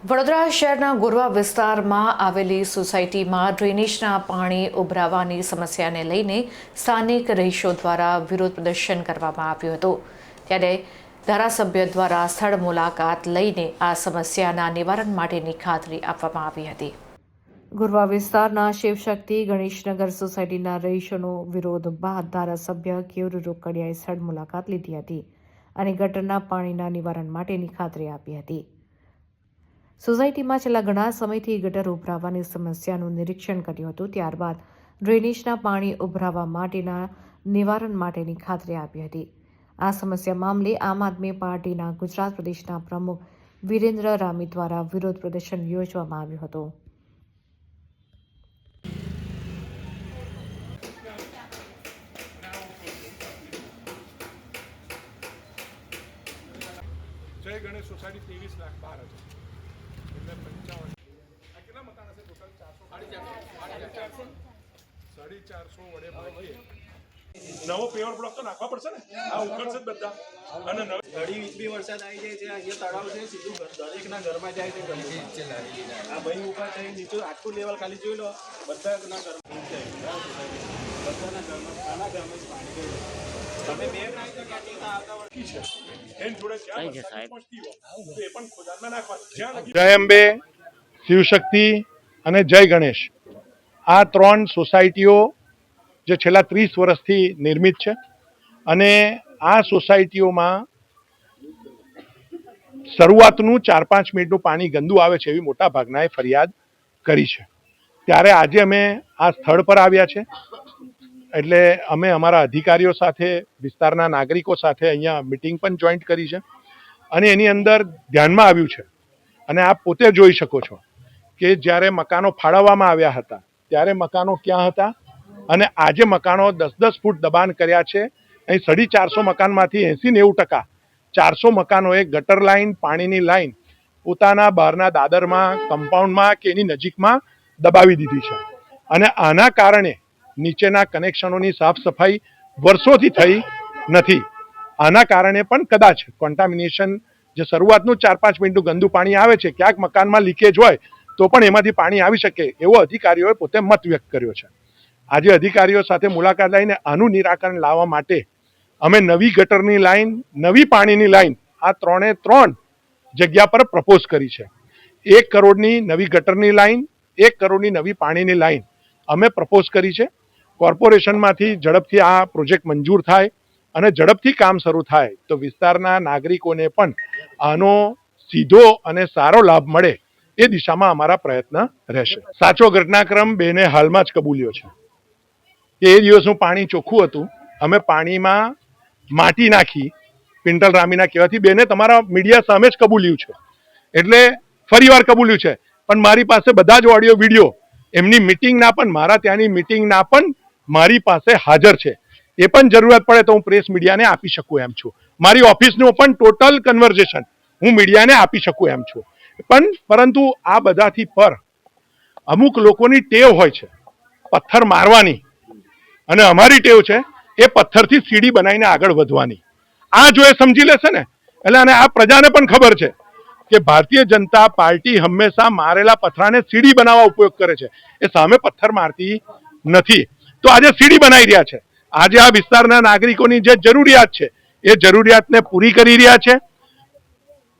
વડોદરા શહેરના ગોરવા વિસ્તારમાં આવેલી સોસાયટીમાં ડ્રેનેજના પાણી ઉભરાવાની સમસ્યાને લઈને સ્થાનિક રહીશો દ્વારા વિરોધ પ્રદર્શન કરવામાં આવ્યું હતું. ત્યારે ધારાસભ્ય દ્વારા સ્થળ મુલાકાત લઈને આ સમસ્યાના નિવારણ માટેની ખાતરી આપવામાં આવી હતી. ગુરવા વિસ્તારના શિવશક્તિ ગણેશનગર સોસાયટીના રહીશોનો વિરોધ બાદ ધારાસભ્ય કેવર રોકડિયાએ સ્થળ મુલાકાત લીધી હતી અને ગટરના પાણીના નિવારણ માટેની ખાતરી આપી હતી. સોસાયટીમાં છેલ્લા ઘણા સમયથી ગટર ઉભરાવાની સમસ્યાનું નિરીક્ષણ કર્યું હતું, ત્યારબાદ ડ્રેનેજના પાણી ઉભરાવા માટેના નિવારણ માટેની ખાતરી આપી હતી. આ સમસ્યા મામલે આમ આદમી પાર્ટીના ગુજરાત પ્રદેશના પ્રમુખ વિરેન્દ્ર રામી દ્વારા વિરોધ પ્રદર્શન યોજવામાં આવ્યું હતું. જય ગણેશ સોસાયટી ત્રેવીસ લાખ બાર હજાર. ચારસો વડે ભાગીએ નવો પેવર બ્લોક તો નાખવા પડશે ને? આ ઉકળશે જ બધા. અને ઘડી વીજ બી વરસાદ આવી જાય છે, અહીંયા તળાવ છે, સીધું દરેકના ઘરમાં જાય છે આ ભાઈ ઊભા થઈ નીચે આખું લેવલ ખાલી જોઈ લો, બધાના ઘરમાં બધાના ઘરમાં આના ઘરમાં પાણી ગયું જય અંબે શિવશક્તિ અને જય ગણેશ. આ ત્રણ સોસાયટીઓ જે છેલ્લા ત્રીસ વર્ષથી નિર્મિત છે અને આ સોસાયટીઓમાં શરૂઆતનું ચાર પાંચ મિનિટનું પાણી ગંદુ આવે છે એવી મોટા ભાગનાએ ફરિયાદ કરી છે. ત્યારે આજે અમે આ સ્થળ પર આવ્યા છે. એટલે અમે અમારા અધિકારીઓ સાથે, વિસ્તારના નાગરિકો સાથે અહીંયા મિટિંગ પણ જોઈન્ટ કરી છે. અને એની અંદર ધ્યાનમાં આવ્યું છે. અને આપ પોતે જોઈ શકો છો કે જ્યારે મકાનો ફાળવવામાં આવ્યા હતા, ત્યારે મકાનો ક્યાં હતા? અને આજે મકાનો દસ દસ ફૂટ દબાણ કર્યા છે. અહીં સાડી ચારસો મકાનમાંથી એંસી નેવું ટકા. ચારસો મકાનોએ ગટર લાઈન, પાણીની લાઈન પોતાના બહારના દાદરમાં કમ્પાઉન્ડમાં કે એની નજીકમાં દબાવી દીધી છે. અને આના કારણે નીચેના કનેક્શનોની સાફ સફાઈ વર્ષોથી થઈ નથી. આના કારણે પણ કદાચ કોન્ટામિનેશન જે શરૂઆતનું ચાર પાંચ મિનિટનું ગંદુ પાણી આવે છે, ક્યાંક મકાનમાં લીકેજ હોય, તો પણ એમાંથી પાણી આવી શકે એવો અધિકારીઓએ પોતે મત વ્યક્ત કર્યો છે. આજે અધિકારીઓ સાથે મુલાકાત લઈને આનું નિરાકરણ લાવવા માટે અમે નવી ગટરની લાઈન, નવી પાણીની લાઈન, આ ત્રણે ત્રણ જગ્યા પર પ્રપોઝ કરી છે. એક કરોડની નવી ગટરની લાઈન, એક કરોડની નવી પાણીની લાઈન અમે પ્રપોઝ કરી છે. કોર્પોરેશનમાંથી ઝડપથી આ પ્રોજેક્ટ મંજૂર થાય અને ઝડપથી કામ શરૂ થાય, તો વિસ્તારના નાગરિકોને પણ આનો સીધો અને સારો લાભ મળે એ દિશામાં અમારા પ્રયત્ન રહેશે. સાચો ઘટનાક્રમ બેને હાલમાં જ કબૂલ્યો છે. કે એ દિવસનું પાણી ચોખ્ખું હતું. અમે પાણીમાં માટી નાખી પિન્ટલ રામીના કહેવાથી બેને તમારા મીડિયા સામે જ કબૂલ્યું છે. એટલે ફરીવાર કબૂલ્યું છે. પણ મારી પાસે બધા જ ઓડિયો વીડિયો. એમની મિટિંગના પણ, મારા ત્યાંની મિટિંગના પણ મારી પાસે હાજર છે. એ પણ જરૂરત પડે તો હું પ્રેસ મીડિયાને આપી શકું એમ છું. મારી ઓફિસનું પણ ટોટલ કન્વર્ઝેશન હું મીડિયાને આપી શકું એમ છું. પણ પરંતુ આ બધાથી પર અમુક લોકોની ટેવ હોય છે. પથ્થર મારવાની. અને અમારી ટેવ છે એ પથ્થરથી સીડી બનાવીને આગળ વધવાની. આ જો એ સમજી લેશે ને, એટલે અને આ પ્રજાને પણ ખબર છે કે ભારતીય જનતા પાર્ટી હંમેશા મારેલા પથરાને સીડી બનાવવા ઉપયોગ કરે છે. એ સામે પથ્થર મારતી નથી. તો આજે સીડી બનાવી રહ્યા છે. આજે આ વિસ્તારના નાગરિકોની જે જરૂરિયાત છે, એ જરૂરિયાતને પૂરી કરી રહ્યા છે.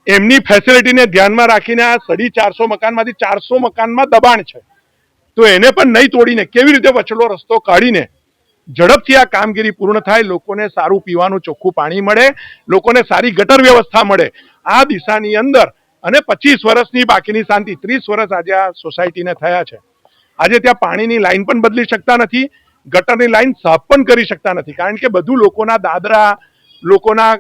એમની ફેસિલિટીને ધ્યાનમાં રાખીને આ સડી ચારસો મકાનમાંથી ચારસો મકાનમાં દબાણ છે. તો એને પણ નહીં તોડીને કેવી રીતે વચલો રસ્તો કાઢીને ઝડપથી આ કામગીરી પૂર્ણ થાય, લોકોને સારું પીવાનું ચોખ્ખું પાણી મળે, લોકોને સારી ગટર વ્યવસ્થા મળે, આ દિશાની અંદર અને પચીસ વર્ષની બાકીની શાંતિ, ત્રીસ વર્ષ આજે આ સોસાયટીને થયા છે. આજે ત્યાં પાણીની લાઈન પણ બદલી શકતા નથી ગટરની લાઈન સાફ પણ કરી શકતા નથી. કારણ કે બધું લોકોના દાદરા લોકોના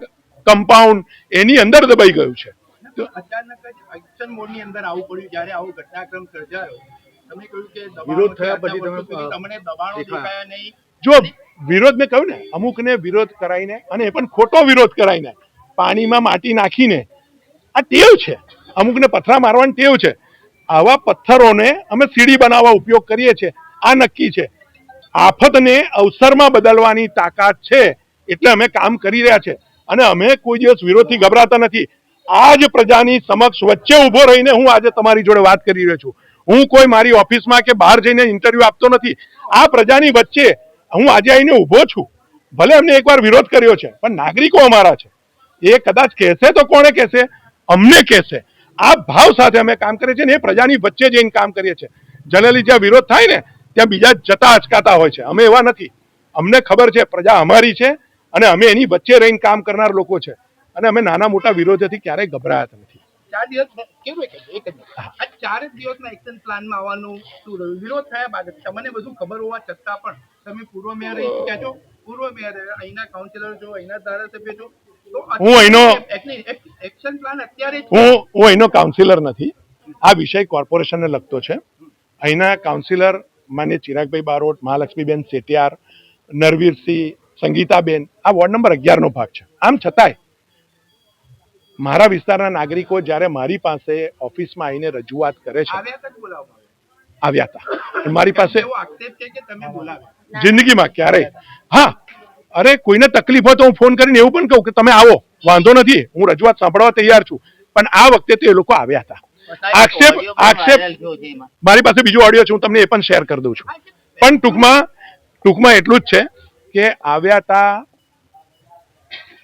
કમ્પાઉન્ડ એની અંદર દબાઈ ગયું છે. તો અચાનક જ એક્શન મોડની અંદર આવું પડ્યું. જ્યારે આવો ઘટનાક્રમ સર્જાયો તમે કહ્યું કે દબાણો વિરોધ થયા આટલા પછી તમે, વર્ષો સુધી તમને દબાણો દેખાયા. દેખાયા નહીં. જો વિરોધ મેં કહ્યું ને અમુકને વિરોધ કરાઈને અને એ પણ ખોટો વિરોધ કરાઈને પાણીમાં માટી નાખીને આ ટેવ છે. અમુકને પથરા મારવાની ટેવ છે. આવા પથ્થરોને અમે સીડી બનાવવા ઉપયોગ કરીએ છીએ. આ નક્કી છે. આફતને અવસરમાં બદલવાની તાકાત છે, એટલે અમે કામ કરી રહ્યા છે. અને અમે કોઈ દિવસ વિરોધથી ગભરાતા નથી. આ જ પ્રજાની સમક્ષ વચ્ચે ઊભો રહીને હું આજે તમારી જોડે વાત કરી રહ્યો છું. હું કોઈ મારી ઓફિસમાં કે બહાર જઈને ઇન્ટરવ્યુ આપતો નથી. આ પ્રજાની વચ્ચે હું આજે આવીને ઊભો છું. ભલે અમને એકવાર વિરોધ કર્યો છે, પણ નાગરિકો અમારા છે. એ કદાચ કહેશે તો કોણે કહેશે? અમને કહેશે. આ ભાવ સાથે અમે કામ કરીએ છીએ ને એ પ્રજાની વચ્ચે જઈને કામ કરીએ છીએ. જનરલી જ્યાં વિરોધ થાય ને ત્યાં બીજા જતા અચકાતા હોય છે. અમે એવા નથી. અમને ખબર છે પ્રજા અમારી છે અને અમે એની વચ્ચે રહીને કામ કરનાર લોકો છે. અને અમે નાના મોટા વિરોધથી ક્યારેય ગભરાયા નથી. ચાર દિવસ કેવું એક જ- એક જ મિનિટ. આ ચાર દિવસના એક્શન પ્લાનમાં આવવાનું શું વિરોધ થયા બાદ તમને બધું ખબર હોવા છતાં પણ તમે પૂર્વ મેયર રહી ચૂક્યા છો પૂર્વ મેયર અહીંના કાઉન્સિલર છો અહીંના ધારાસભ્ય છો હું અહીંનો- એક્શન પ્લાન અત્યારે હું હું અહીંનો કાઉન્સિલર નથી. આ વિષય કોર્પોરેશનને લગતો છે. અહીંના કાઉન્સિલર માન્ય ચિરાગભાઈ બારોટ મહાલક્ષ્મીબેન સેટિયાર નરવીરસિંહ સંગીતાબેન આ વોર્ડ નંબર અગિયારનો ભાગ છે. આમ છતાંય મારા વિસ્તારના નાગરિકો જ્યારે મારી પાસે ઓફિસમાં આવીને રજૂઆત કરે છે આવ્યા હતા મારી પાસે જિંદગીમાં ક્યારે હા અરે કોઈને તકલીફ હોય તો હું ફોન કરીને એવું પણ કહું કે તમે આવો વાંધો નથી હું રજૂઆત સાંભળવા તૈયાર છું. પણ આ વખતે તો એ લોકો આવ્યા હતા. આક્ષેપ આક્ષેપ મારી પાસે બીજો ઓડિયો છે હું તમને એ પણ શેર કરી દઉં છું. પણ ટૂંકમાં ટૂંકમાં એટલું જ છે કે આવ્યા તા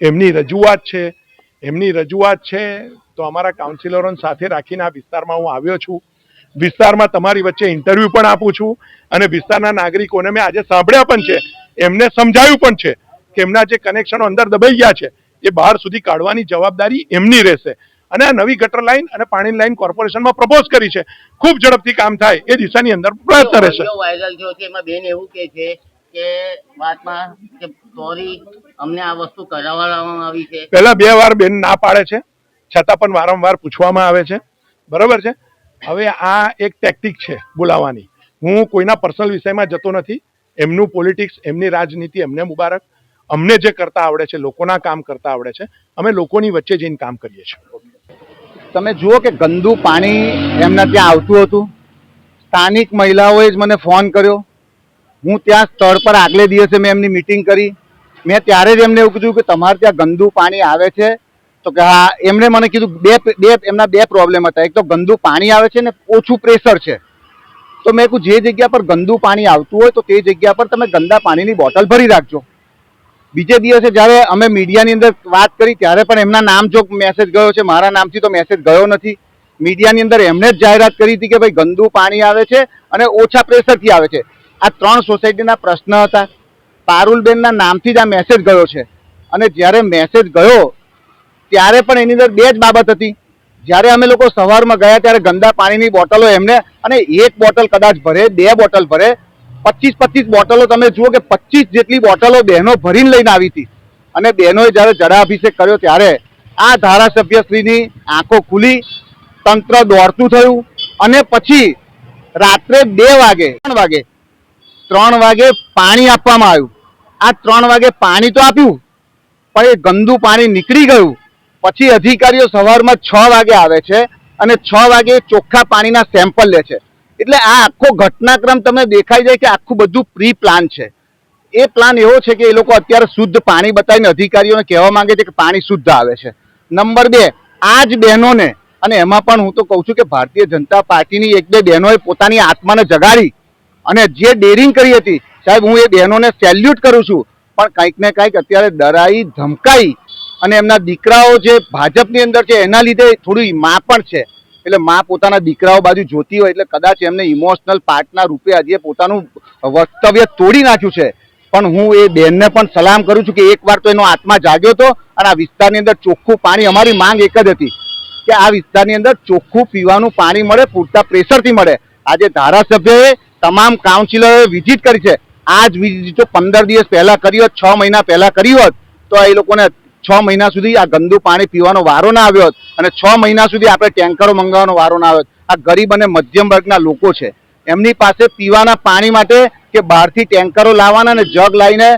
એમની રજૂઆત છે એમની રજૂઆત છે તો અમારા કાઉન્સિલરોને સાથે રાખીને આ વિસ્તારમાં હું આવ્યો છું. વિસ્તારમાં તમારી વચ્ચે ઇન્ટરવ્યુ પણ આપું છું અને વિસ્તારના નાગરિકોને મેં આજે સાંભળ્યા પણ છે. એમને સમજાયું પણ છે કે એમના જે કનેક્શનો અંદર દબાઈ ગયા છે એ બહાર સુધી કાઢવાની જવાબદારી એમની રહેશે. અને આ નવી ગટર લાઈન અને પાણીની લાઈન કોર્પોરેશનમાં પ્રપોઝ કરી છે. ખૂબ ઝડપથી કામ થાય એ દિશાની અંદર પ્રયત્ન રહેશે. વાયરલ થયો છે એમાં બેન એવું કે છે કે વાતમાં કે સોરી અમને આ વસ્તુ કરાવવામાં આવી છે. પહેલા બે વાર બેન ના પાડે છે છતાં પણ વારંવાર પૂછવામાં આવે છે. બરાબર છે? હવે આ એક ટેક્ટિક છે બોલાવવાની હું કોઈના પર્સનલ વિષયમાં જતો નથી. એમનું પોલિટિક્સ એમની રાજનીતિ એમને મુબારક. અમને જે કરતા આવડે છે લોકોના કામ કરતા આવડે છે. અમે લોકોની વચ્ચે જઈને કામ કરીએ છીએ. તમે જુઓ કે ગંદુ પાણી એમના ત્યાં આવતું હતું. સ્થાનિક મહિલાઓએ જ મને ફોન કર્યો. હું ત્યાં સ્થળ પર આગલે દિવસે મેં એમની મિટિંગ કરી. મેં ત્યારે જ એમને એવું કીધું કે તમારે ત્યાં ગંદુ પાણી આવે છે. તો કે હા, એમણે મને કીધું બે બે એમના બે પ્રોબ્લેમ હતા. એક તો ગંદુ પાણી આવે છે ને ઓછું પ્રેશર છે. તો મેં કહ્યું જે જગ્યા પર ગંદુ પાણી આવતું હોય તો તે જગ્યા પર તમે ગંદા પાણીની બોટલ ભરી રાખજો. બીજે દિવસે જ્યારે અમે મીડિયાની અંદર વાત કરી, ત્યારે પણ એમના નામ જો મેસેજ ગયો છે, મારા નામથી તો મેસેજ ગયો નથી. મીડિયાની અંદર એમણે જ જાહેરાત કરી હતી કે ભાઈ ગંદુ પાણી આવે છે અને ઓછા પ્રેશરથી આવે છે. આ ત્રણ સોસાયટીના પ્રશ્ન હતા. પારુલબેનના નામથી જ આ મેસેજ ગયો છે. અને જ્યારે મેસેજ ગયો, ત્યારે પણ એની અંદર બે જ બાબત હતી. જ્યારે અમે લોકો સવારમાં ગયા, ત્યારે ગંદા પાણીની બોટલો એમને અને એક બોટલ કદાચ ભરે, બે બોટલ ભરે પચીસ પચીસ બોટલો તમે જુઓ કે પચીસ જેટલી બોટલો બહેનો ભરીને લઈને આવી હતી. અને બહેનોએ જ્યારે જળાભિષેક કર્યો ત્યારે આ ધારાસભ્યશ્રીની આંખો ખુલી, તંત્ર દોડતું થયું અને પછી રાત્રે બે વાગે, ત્રણ વાગે ત્રણ વાગે પાણી આપવામાં આવ્યું. આ ત્રણ વાગે પાણી તો આપ્યું, પણ એ ગંદુ પાણી નીકળી ગયું. પછી અધિકારીઓ સવારમાં છ વાગે આવે છે અને છ વાગે ચોખ્ખા પાણીના સેમ્પલ લે છે. એટલે આ આખો ઘટનાક્રમ તમને દેખાઈ જાય કે આખું બધું પ્રી પ્લાન છે. એ પ્લાન એવો છે કે એ લોકો અત્યારે શુદ્ધ પાણી બતાવીને અધિકારીઓને કહેવા માંગે છે કે પાણી શુદ્ધ આવે છે. નંબર બે આ જ બહેનોને, અને એમાં પણ હું તો કહું છું કે ભારતીય જનતા પાર્ટીની એક બે બહેનોએ પોતાની આત્માને જગાડી અને જે ડેરિંગ કરી હતી, સાહેબ, હું એ બહેનોને સેલ્યુટ કરું છું. પણ કંઈક ને કંઈક અત્યારે ડરાઈ, ધમકાઈ અને એમના દીકરાઓ જે ભાજપની અંદર છે, એના લીધે થોડી માં પણ છે. એટલે મા પોતાના દીકરાઓ બાજુ જોતી હોય એટલે કદાચ એમને ઇમોશનલ પાર્ટના રૂપે આજે પોતાનું વક્તવ્ય તોડી નાખ્યું છે. પણ હું એ બેનને પણ સલામ કરું છું કે એકવાર તો એનો આત્મા જાગ્યો હતો અને આ વિસ્તારની અંદર ચોખ્ખું પાણી અમારી માંગ એક જ હતી કે આ વિસ્તારની અંદર ચોખ્ખું પીવાનું પાણી મળે, પૂરતા પ્રેશરથી મળે. આજે ધારાસભ્યએ તમામ કાઉન્સિલરોએ વિઝિટ કરી છે. આ જ વિઝિટ જો પંદર દિવસ પહેલાં કરી હોત, છ મહિના પહેલાં કરી હોત, તો એ લોકોને છ મહિના સુધી આ ગંદુ પાણી પીવાનો વારો ના આવ્યો અને છ મહિના સુધી આપણે ટેન્કરો મંગાવવાનો વારો ના આવ્યો આ ગરીબ અને મધ્યમ વર્ગના લોકો છે. એમની પાસે પીવાના પાણી માટે કે બહારથી ટેન્કરો લાવવાના અને જગ લાવીને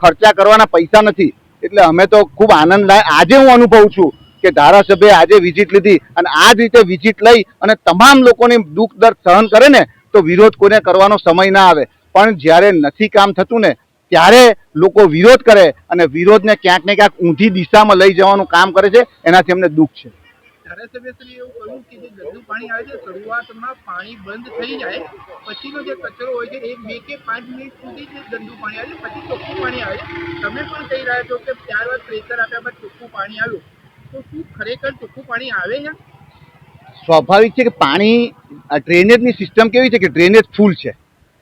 ખર્ચા કરવાના પૈસા નથી. એટલે અમે તો ખૂબ આનંદ આજે હું અનુભવું છું કે ધારાસભ્યએ આજે વિઝિટ લીધી અને આ જ રીતે વિઝિટ લઈ અને તમામ લોકોની દુઃખ દર્દ સહન કરે ને, તો વિરોધ કોઈને કરવાનો સમય ના આવે. પણ જ્યારે નથી કામ થતું ને ત્યારે લોકો વિરોધ કરે અને વિરોધને ક્યાંક ને ક્યાંક ઊંધી દિશામાં લઈ જવાનું કામ કરે છે એનાથી અમને દુઃખ છે. ધારાસભ્યશ્રીએ એવું કહ્યું કે જે ગંદુ પાણી આવે છે શરૂઆતમાં પાણી બંધ થઈ જાય પછીનો જે કચરો હોય છે એ બે કે પાંચ મિનિટ સુધી જ ગંદુ પાણી આવે છે પછી ચોખ્ખું પાણી આવે તમે પણ કહી રહ્યા છો કે ત્યારબાદ પ્રેશર આપ્યા બાદ ચોખ્ખું પાણી આવ્યું તો શું ખરેખર ચોખ્ખું પાણી આવે છે? સ્વાભાવિક છે કે પાણી ડ્રેનેજની સિસ્ટમ કેવી છે કે ડ્રેનેજ ફૂલ છે.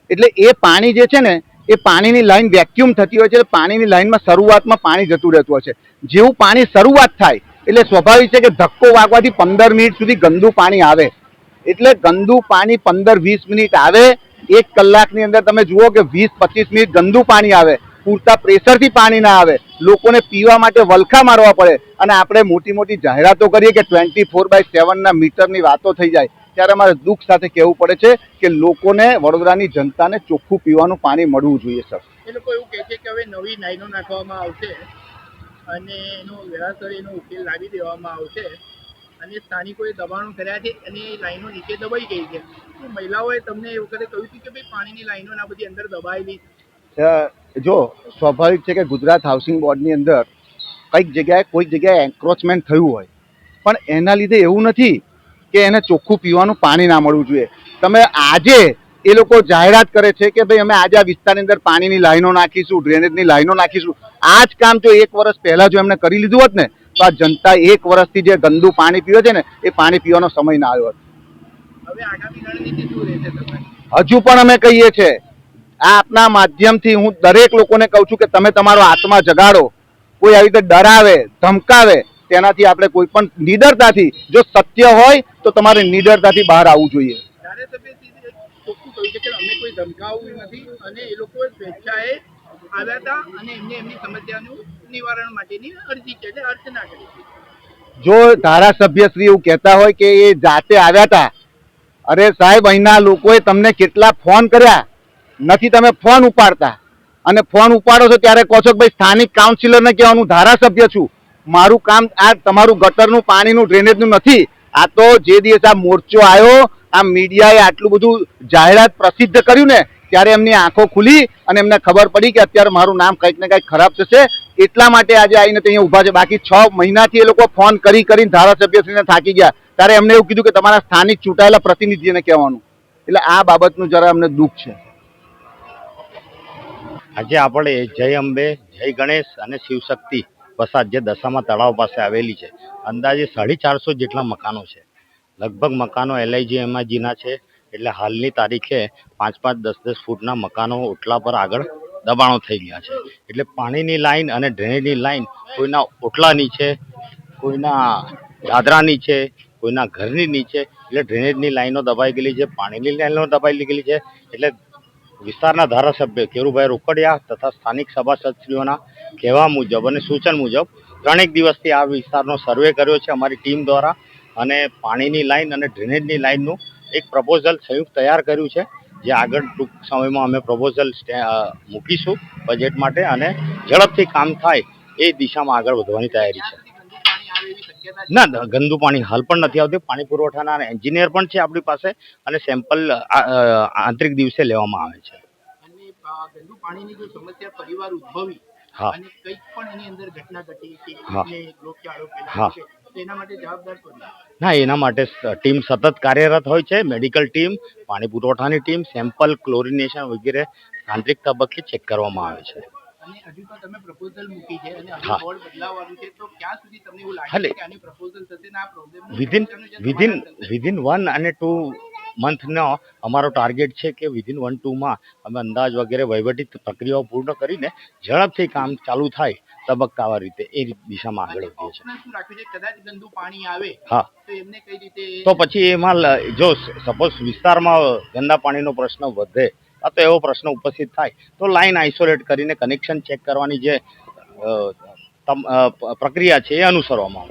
એટલે એ પાણી જે છે ને એ પાણીની લાઈન વેક્યુમ થતી હોય છે, એટલે પાણીની લાઈનમાં શરૂઆતમાં પાણી જતું રહેતું હોય છે. જેવું પાણી શરૂઆત થાય, એટલે સ્વાભાવિક છે કે ધક્કો વાગવાથી પંદર મિનિટ સુધી ગંદુ પાણી આવે. એટલે ગંદુ પાણી પંદર વીસ મિનિટ આવે, એક કલાકની અંદર તમે જુઓ કે વીસ પચીસ મિનિટ ગંદુ પાણી આવે. પૂરતા પ્રેશરથી પાણી ના આવે. લોકોને પીવા માટે વલખા મારવા પડે. અને આપણે મોટી મોટી જાહેરાતો કરીએ કે ટ્વેન્ટી ફોર બાય સેવનના મીટરની વાતો થઈ જાય. ત્યારે અમારે દુઃખ સાથે કહેવું પડે છે કે લોકોને વડોદરાની જનતાને ચોખ્ખું પીવાનું પાણી મળવું જોઈએ સર. એ લોકો એવું કહે છે કે હવે નવી લાઈનો નાખવામાં આવશે અને એનો વેળાસર એનો ઉકેલ લાવી દેવામાં આવશે. અને સ્થાનિકોએ દબાણો કર્યા છે અને એ લાઈનો નીચે દબાઈ ગઈ છે. મહિલાઓએ તમને એ વખતે કહ્યું હતું કે ભાઈ પાણીની લાઈનો ના બધી અંદર દબાયેલી. જો સ્વાભાવિક છે કે ગુજરાત હાઉસિંગ બોર્ડની અંદર કંઈક જગ્યાએ કોઈક જગ્યાએ એન્ક્રોચમેન્ટ થયું હોય. પણ એના લીધે એવું નથી કે એને ચોખ્ખું પીવાનું પાણી ના મળવું જોઈએ. તમે આજે એ લોકો જાહેરાત કરે છે કે ભાઈ અમે આજે આ વિસ્તારની અંદર પાણીની લાઈનો નાખીશું ડ્રેનેજની લાઈનો નાખીશું. આ જ કામ જો એક વર્ષ પહેલાં જો એમને કરી લીધું હોત ને તો આ જનતા એક વર્ષથી જે ગંદુ પાણી પીવે છે ને એ પાણી પીવાનો સમય ના આવ્યો હજુ પણ અમે કહીએ છીએ આ આપના માધ્યમથી હું દરેક લોકોને કહું છું કે તમે તમારો આત્મા જગાડો. કોઈ આવી રીતે ડરાવે ધમકાવે તેનાથી આપણે કોઈ પણ નિડરતાથી જો સત્ય હોય તો તમારે નિડરતાથી બહાર આવવું જોઈએ. જો ધારાસભ્ય ધારાસભ્યશ્રી એવું કહેતા હોય કે એ જાતે આવ્યા હતા અરે સાહેબ અહીંના લોકોએ તમને કેટલા ફોન કર્યા? નથી તમે ફોન ઉપાડતા. અને ફોન ઉપાડો છો ત્યારે કહો છો કે ભાઈ સ્થાનિક કાઉન્સિલરને કહેવાનું ધારાસભ્ય છું. મારું કામ આ તમારું ગટરનું, પાણીનું ડ્રેનેજનું નથી. આ તો જે દિવસ આ મોરચો આવ્યો આ મીડિયાએ આટલું બધું જાહેરાત પ્રસિદ્ધ કર્યું ને, ત્યારે એમની આંખો ખુલી અને એમને ખબર પડી કે અત્યારે મારું નામ કંઈક ને કંઈક ખરાબ થશે. એટલા માટે આજે આવીને અહીંયા ઊભા છે. બાકી છ મહિનાથી એ લોકો ફોન કરી કરીને ધારાસભ્યશ્રીને થાકી ગયા. ત્યારે એમને એવું કીધું કે તમારા સ્થાનિક ચૂંટાયેલા પ્રતિનિધિને કહેવાનું. એટલે આ બાબતનું જરા અમને દુઃખ છે. આજે આપણે જય અંબે, જય ગણેશ અને શિવશક્તિ વસાત જે દશામાં તળાવ પાસે આવેલી છે. અંદાજે સાડી ચારસો જેટલા મકાનો છે. લગભગ મકાનો એલઆઈજી એમઆઈજીના છે. એટલે હાલની તારીખે પાંચ પાંચ દસ દસ ફૂટના મકાનો ઓટલા પર આગળ દબાણો થઈ ગયા છે. એટલે પાણીની લાઈન અને ડ્રેનેજની લાઈન કોઈના ઓટલાની છે, કોઈના દાદરાની છે, કોઈના ઘરની નીચે. એટલે ડ્રેનેજની લાઈનો દબાઈ ગયેલી છે, પાણીની લાઈનો દબાઈ ગયેલી છે. એટલે વિસ્તારના ધારાસભ્ય કેરુભાઈ રોકડિયા તથા સ્થાનિક સભાસદશ્રીઓના કહેવા મુજબ અને સૂચન મુજબ ત્રણેક દિવસથી આ વિસ્તારનો સર્વે કર્યો છે અમારી ટીમ દ્વારા અને પાણીની લાઈન અને ડ્રેનેજની લાઈનનું એક પ્રપોઝલ સંયુક્ત તૈયાર કર્યું છે, જે આગળ ટૂંક સમયમાં અમે પ્રપોઝલ મૂકીશું બજેટ માટે અને ઝડપથી કામ થાય એ દિશામાં આગળ વધવાની તૈયારી છે. ના ગંદુ પાણી હાલ પણ નથી આવતું. પાણી પુરવઠાના એન્જિનિયર પણ છે આપણી પાસે અને સેમ્પલ આંતરિક દિવસે લેવામાં આવે છે. પરિવાર ઉદ્ભવી હા. અને કંઈક પણ એની અંદર ઘટના ઘટી કે હા. એના માટે જવાબદાર ના એના માટે ટીમ સતત કાર્યરત હોય છે મેડિકલ ટીમ પાણી પુરવઠાની ટીમ સેમ્પલ ક્લોરિનેશન વગેરે તાંત્રિક તબક્કે ચેક કરવામાં આવે છે. અને હજુ તો તમે પ્રપોઝલ મૂકી છે અને હજુ બોર્ડ બદલાવવાનું છે તો ક્યાં સુધી તમને એવું લાગે છે કે આની પ્રપોઝલ થશે ને આ problem within within within one અને ટુ મંથનો અમારો ટાર્ગેટ છે કે વિધિન વન ટુમાં અમે અંદાજ વગેરે વહીવટી પ્રક્રિયાઓ પૂર્ણ કરીને ઝડપથી કામ ચાલુ થાય તબક્કાવાર રીતે એ દિશામાં આગળ વધીએ છીએ. કદાચ ગંદુ પાણી આવે હા. તો પછી એમાં જો સપોઝ વિસ્તારમાં ગંદા પાણીનો પ્રશ્ન વધે આ તો એવો પ્રશ્ન ઉપસ્થિત થાય તો લાઈન આઇસોલેટ કરીને કનેક્શન ચેક કરવાની જે પ્રક્રિયા છે એ અનુસરવામાં આવશે.